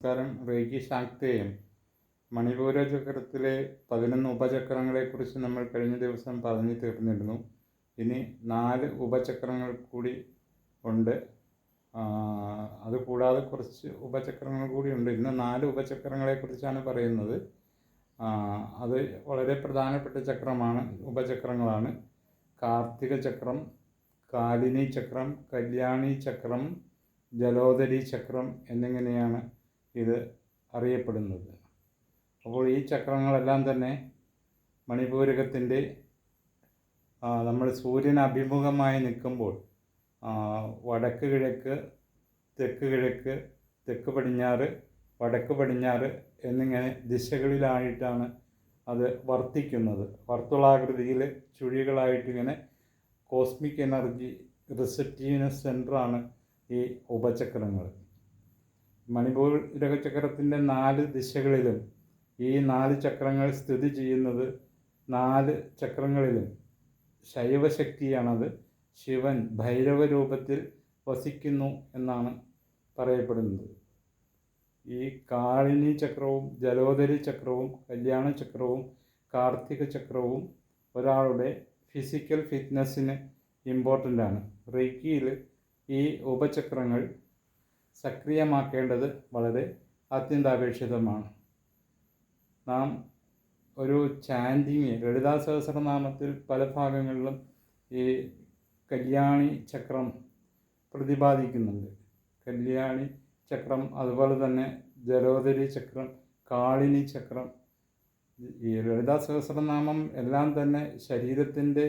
നമസ്കാരം റേക്കി ശാക്തയും മണിപൂര ചക്രത്തിലെ പതിനൊന്ന് ഉപചക്രങ്ങളെക്കുറിച്ച് നമ്മൾ കഴിഞ്ഞ ദിവസം പറഞ്ഞു തീർന്നിരുന്നു. ഇനി നാല് ഉപചക്രങ്ങൾ കൂടി ഉണ്ട്. അതുകൂടാതെ അത് കൂടാതെ കുറച്ച് ഉപചക്രങ്ങൾ കൂടി ഉണ്ട്. ഇന്ന് നാല് ഉപചക്രങ്ങളെക്കുറിച്ചാണ് പറയുന്നത്. അത് വളരെ പ്രധാനപ്പെട്ട ചക്രമാണ് ഉപചക്രങ്ങളാണ്. കാർത്തിക ചക്രം കാലിനി ചക്രം കല്യാണി ചക്രം ജലോദരി ചക്രം എന്നിങ്ങനെയാണ് ഇത് അറിയപ്പെടുന്നത്. അപ്പോൾ ഈ ചക്രങ്ങളെല്ലാം തന്നെ മണിപൂരകത്തിന്റെ നമ്മൾ സൂര്യന് അഭിമുഖമായി നിൽക്കുമ്പോൾ വടക്ക് കിഴക്ക് തെക്ക് കിഴക്ക് തെക്ക് പടിഞ്ഞാറ് വടക്ക് പടിഞ്ഞാറ് എന്നിങ്ങനെ ദിശകളിലായിട്ടാണ് അത് വർത്തിക്കുന്നത്. വർത്തുളാകൃതിയിൽ ചുഴികളായിട്ടിങ്ങനെ കോസ്മിക് എനർജി റിസപ്റ്റീവ്നെസ് സെന്ററാണ് ഈ ഉപചക്രങ്ങൾ. മണിപ്പൂർ ഗ്രഹചക്രത്തിന്റെ നാല് ദിശകളിലും ഈ നാല് ചക്രങ്ങൾ സ്ഥിതി ചെയ്യുന്നത് നാല് ചക്രങ്ങളിലും. ശൈവശക്തിയാണത്. ശിവൻ ഭൈരവ രൂപത്തിൽ വസിക്കുന്നു എന്നാണ് പറയപ്പെടുന്നത്. ഈ കാളിനി ചക്രവും ജലോദരി ചക്രവും കല്യാണ ചക്രവും കാർത്തിക ചക്രവും ഒരാളുടെ ഫിസിക്കൽ ഫിറ്റ്നസ്സിന് ഇമ്പോർട്ടന്റ് ആണ്. റിക്കിയിൽ ഈ ഉപചക്രങ്ങൾ സക്രിയമാക്കേണ്ടത് വളരെ അത്യന്താപേക്ഷിതമാണ്. നാം ഒരു ചാൻഡിങ് ലളിതാ സഹസ്രനാമത്തിൽ പല ഭാഗങ്ങളിലും ഈ കല്യാണി ചക്രം പ്രതിപാദിക്കുന്നുണ്ട്. കല്യാണി ചക്രം അതുപോലെ തന്നെ ജലോദരി ചക്രം കാളിനി ചക്രം ഈ ലളിതാ സഹസ്രനാമം എല്ലാം തന്നെ ശരീരത്തിന്റെ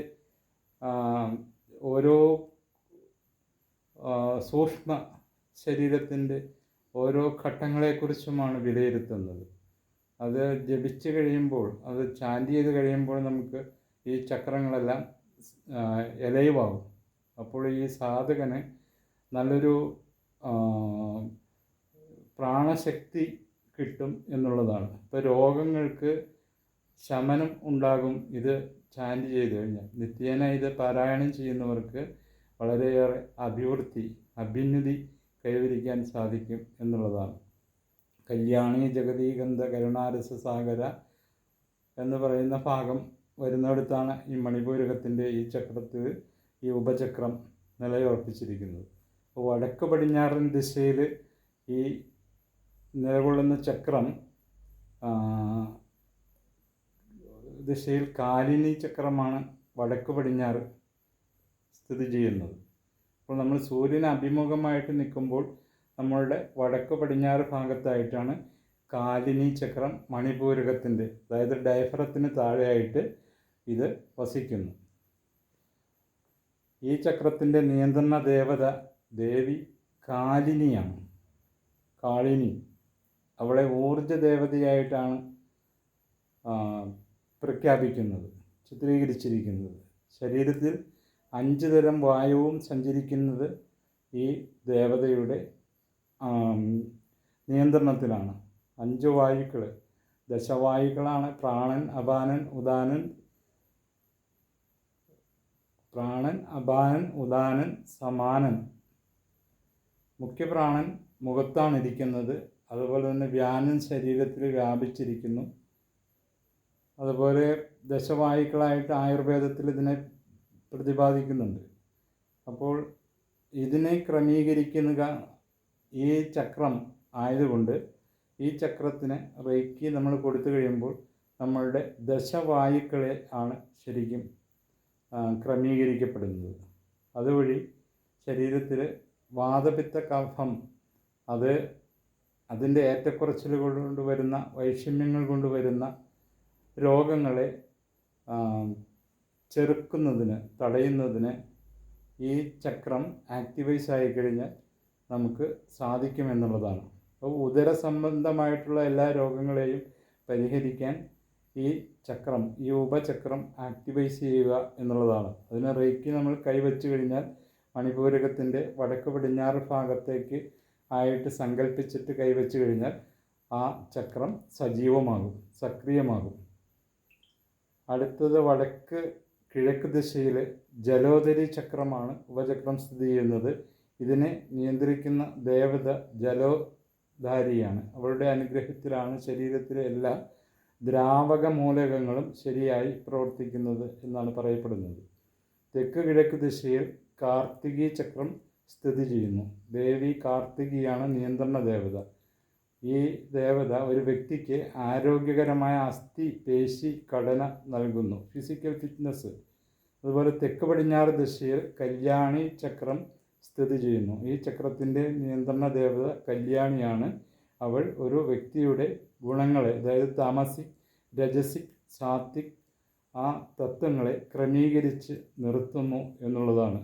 ഓരോ സൂക്ഷ്മ ശരീരത്തിന്റെ ഓരോ ഘട്ടങ്ങളെക്കുറിച്ചുമാണ് വിലയിരുത്തുന്നത്. അത് ജപിച്ച് കഴിയുമ്പോൾ അത് ചാന്റ് ചെയ്ത് കഴിയുമ്പോൾ നമുക്ക് ഈ ചക്രങ്ങളെല്ലാം എലയുവാകും അപ്പോൾ ഈ സാധകന് നല്ലൊരു പ്രാണശക്തി കിട്ടും എന്നുള്ളതാണ്. ഇപ്പോൾ രോഗങ്ങൾക്ക് ശമനം ഉണ്ടാകും ഇത് ചാന്റ് ചെയ്ത് കഴിഞ്ഞാൽ. നിത്യേന ഇത് പാരായണം ചെയ്യുന്നവർക്ക് വളരെയേറെ അഭിവൃദ്ധി അഭ്യുന്നതി കൈവരിക്കാൻ സാധിക്കും എന്നുള്ളതാണ്. കല്യാണി ജഗതീകന്ധ കരുണാരസ സാഗര എന്ന് പറയുന്ന ഭാഗം വരുന്നിടത്താണ് ഈ മണിപൂരകത്തിന്റെ ഈ ചക്രത്തിൽ ഈ ഉപചക്രം നിലയുറപ്പിച്ചിരിക്കുന്നത്. അപ്പോൾ വടക്ക് പടിഞ്ഞാറൻ ദിശയിൽ ഈ നിലകൊള്ളുന്ന ചക്രം ദിശയിൽ കാലിനി ചക്രമാണ് വടക്ക് പടിഞ്ഞാറ് സ്ഥിതി ചെയ്യുന്നത്. അപ്പോൾ നമ്മൾ സൂര്യന് അഭിമുഖമായിട്ട് നിൽക്കുമ്പോൾ നമ്മളുടെ വടക്ക് പടിഞ്ഞാറ് ഭാഗത്തായിട്ടാണ് കാലിനി ചക്രം മണിപൂരകത്തിന്റെ അതായത് ഡയഫറത്തിന് താഴെയായിട്ട് ഇത് വസിക്കുന്നു. ഈ ചക്രത്തിന്റെ നിയന്ത്രണ ദേവത ദേവി കാലിനിയാണ്. കാളിനി അവളെ ഊർജ ദേവതയായിട്ടാണ് പ്രഖ്യാപിക്കുന്നത് ചിത്രീകരിച്ചിരിക്കുന്നത്. ശരീരത്തിൽ അഞ്ച് തരം വായുവും സഞ്ചരിക്കുന്നത് ഈ ദേവതയുടെ നിയന്ത്രണത്തിലാണ്. അഞ്ച് വായുക്കൾ ദശവായുക്കളാണ് പ്രാണൻ അപാനൻ ഉദാനൻ. പ്രാണൻ അപാനൻ ഉദാനൻ സമാനൻ. മുഖ്യപ്രാണൻ മുഖത്താണ് ഇരിക്കുന്നത്. അതുപോലെ തന്നെ വ്യാനൻ ശരീരത്തിൽ വ്യാപിച്ചിരിക്കുന്നു. അതുപോലെ ദശവായുക്കളായിട്ട് ആയുർവേദത്തിൽ ഇതിനെ പ്രതിപാദിക്കുന്നുണ്ട്. അപ്പോൾ ഇതിനെ ക്രമീകരിക്കുന്ന ഈ ചക്രം ആയതുകൊണ്ട് ഈ ചക്രത്തിന് റേക്കി നമ്മൾ കൊടുത്തു കഴിയുമ്പോൾ നമ്മളുടെ ദശവായുക്കളെ ആണ് ശരിക്കും ക്രമീകരിക്കപ്പെടുന്നത്. അതുവഴി ശരീരത്തിൽ വാതപിത്ത കഫം അത് അതിന്റെ ഏറ്റക്കുറച്ചിലുകൾ കൊണ്ട് വരുന്ന വൈഷമ്യങ്ങൾ കൊണ്ട് വരുന്ന രോഗങ്ങളെ ചെറുക്കുന്നതിന് തടയുന്നതിന് ഈ ചക്രം ആക്ടിവൈസ് ആയി കഴിഞ്ഞാൽ നമുക്ക് സാധിക്കുമെന്നുള്ളതാണ്. അപ്പോൾ ഉദര സംബന്ധമായിട്ടുള്ള എല്ലാ രോഗങ്ങളെയും പരിഹരിക്കാൻ ഈ ചക്രം ഈ ഉപചക്രം ആക്ടിവൈസ് ചെയ്യുക എന്നുള്ളതാണ്. അതിന് റേക്ക് നമ്മൾ കൈവച്ചു കഴിഞ്ഞാൽ മണിപൂരകത്തിന്റെ വടക്ക് പടിഞ്ഞാറ് ഭാഗത്തേക്ക് ആയിട്ട് സങ്കല്പിച്ചിട്ട് കൈവച്ചു കഴിഞ്ഞാൽ ആ ചക്രം സജീവമാകും സക്രിയമാകും. അടുത്തത് വടക്ക് കിഴക്ക് ദിശയിലെ ജലോദരി ചക്രമാണ് ഉപചക്രം സ്ഥിതി ചെയ്യുന്നത്. ഇതിനെ നിയന്ത്രിക്കുന്ന ദേവത ജലോധാരിയാണ് അവളുടെ അനുഗ്രഹത്തിലാണ് ശരീരത്തിലെ എല്ലാ ദ്രാവക മൂലകങ്ങളും ശരിയായി പ്രവർത്തിക്കുന്നത് എന്നാണ് പറയപ്പെടുന്നത്. തെക്ക് കിഴക്ക് ദിശയിൽ കാർത്തികീ ചക്രം സ്ഥിതി ചെയ്യുന്നു. ദേവി കാർത്തികിയാണ് നിയന്ത്രണ ദേവത. ഈ ദേവത ഒരു വ്യക്തിക്ക് ആരോഗ്യകരമായ അസ്ഥി പേശി ഘടന നൽകുന്നു. ഫിസിക്കൽ ഫിറ്റ്നസ് അതുപോലെ തെക്ക് പടിഞ്ഞാറ് ദിശയിൽ കല്യാണി ചക്രം സ്ഥിതി ചെയ്യുന്നു. ഈ ചക്രത്തിന്റെ നിയന്ത്രണ ദേവത കല്യാണിയാണ്. അവൾ ഒരു വ്യക്തിയുടെ ഗുണങ്ങളെ അതായത് താമസിക് രജസിക് സാത്വിക് ആ തത്വങ്ങളെ ക്രമീകരിച്ച് നിർത്തുന്നു എന്നുള്ളതാണ്.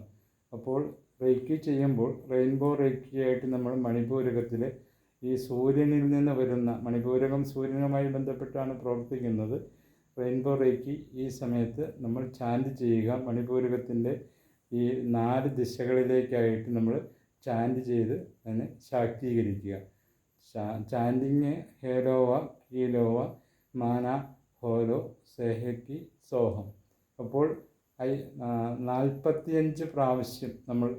അപ്പോൾ റേക്കി ചെയ്യുമ്പോൾ റെയിൻബോ റേക്കിയായിട്ട് നമ്മൾ മണിപൂരകത്തിലെ ഈ സൂര്യനിൽ നിന്ന് വരുന്ന മണിപൂരകം സൂര്യനുമായി ബന്ധപ്പെട്ടാണ് പ്രവർത്തിക്കുന്നത്. റെയിൻബോ റേക്കി ഈ സമയത്ത് നമ്മൾ ചാൻഡ് ചെയ്യുക മണിപൂരകത്തിന്റെ ഈ നാല് ദിശകളിലേക്കായിട്ട് നമ്മൾ ചാൻഡ് ചെയ്ത് അതിനെ ശാക്തീകരിക്കുക. ചാൻഡിങ് ഹേലോവ കീലോവ മാന ഹോലോ സേഹക്കി സോഹം. അപ്പോൾ നാൽപ്പത്തിയഞ്ച് പ്രാവശ്യം നമ്മൾ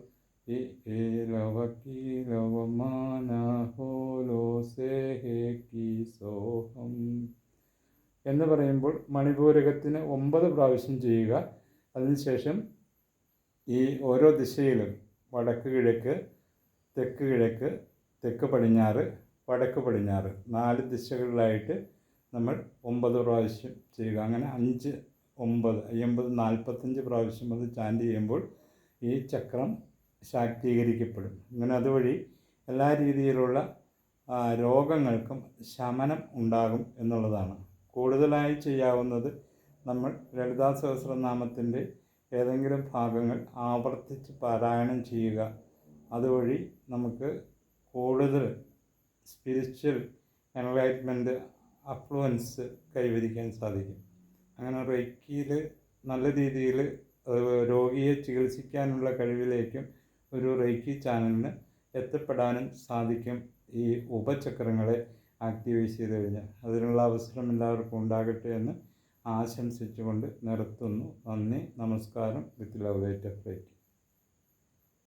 സോഹം എന്ന് പറയുമ്പോൾ മണിപൂരകത്തിന് ഒമ്പത് പ്രാവശ്യം ചെയ്യുക. അതിനുശേഷം ഈ ഓരോ ദിശയിലും വടക്ക് കിഴക്ക് തെക്ക് കിഴക്ക് തെക്ക് പടിഞ്ഞാറ് വടക്ക് പടിഞ്ഞാറ് നാല് ദിശകളിലായിട്ട് നമ്മൾ ഒമ്പത് പ്രാവശ്യം ചെയ്യുക. അങ്ങനെ അഞ്ച് ഒമ്പത് അയ്യമ്പത് നാൽപ്പത്തഞ്ച് പ്രാവശ്യം അത് ചാൻഡ് ചെയ്യുമ്പോൾ ഈ ചക്രം ശാക്തീകരിക്കപ്പെടും. അങ്ങനെ അതുവഴി എല്ലാ രീതിയിലുള്ള രോഗങ്ങൾക്കും ശമനം ഉണ്ടാകും എന്നുള്ളതാണ്. കൂടുതലായി ചെയ്യാവുന്നത് നമ്മൾ ലളിതാ സഹസ്രനാമത്തിന്റെ ഏതെങ്കിലും ഭാഗങ്ങൾ ആവർത്തിച്ച് പാരായണം ചെയ്യുക. അതുവഴി നമുക്ക് കൂടുതൽ സ്പിരിച്വൽ എൻലൈറ്റ്മെന്റ് അഫ്ലുവൻസ് കൈവരിക്കാൻ സാധിക്കും. അങ്ങനെ റെക്കിയിൽ നല്ല രീതിയിൽ രോഗിയെ ചികിത്സിക്കാനുള്ള കഴിവിലേക്കും ഒരു റേക്കി ചാനലിന് എത്തപ്പെടാനും സാധിക്കും. ഈ ഉപചക്രങ്ങളെ ആക്ടിവേറ്റ് ചെയ്ത് കഴിഞ്ഞാൽ അതിനുള്ള അവസരം എല്ലാവർക്കും ഉണ്ടാകട്ടെ എന്ന് ആശംസിച്ചുകൊണ്ട് നിർത്തുന്നു. നന്ദി നമസ്കാരം. With love light reiki